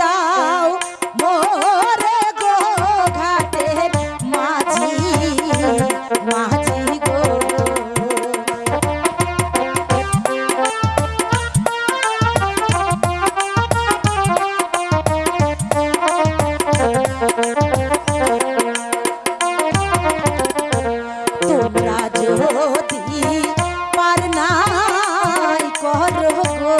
দাও মোরে গো ঘাটে মাঝি মাঝি গো। তোমরা যদি পার নাই কর গো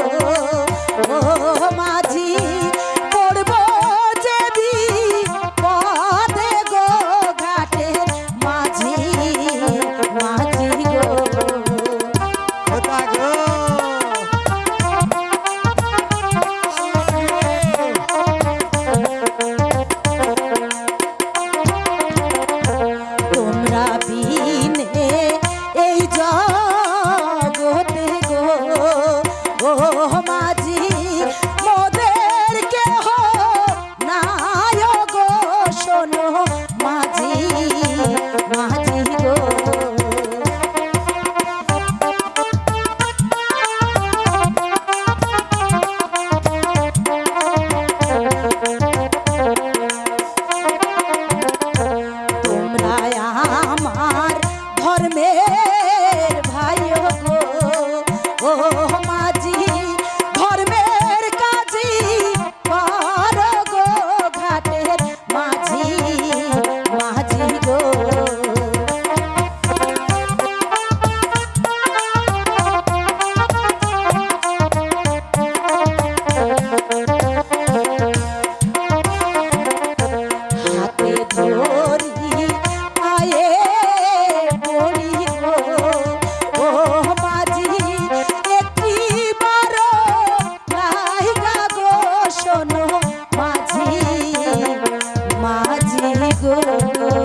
গো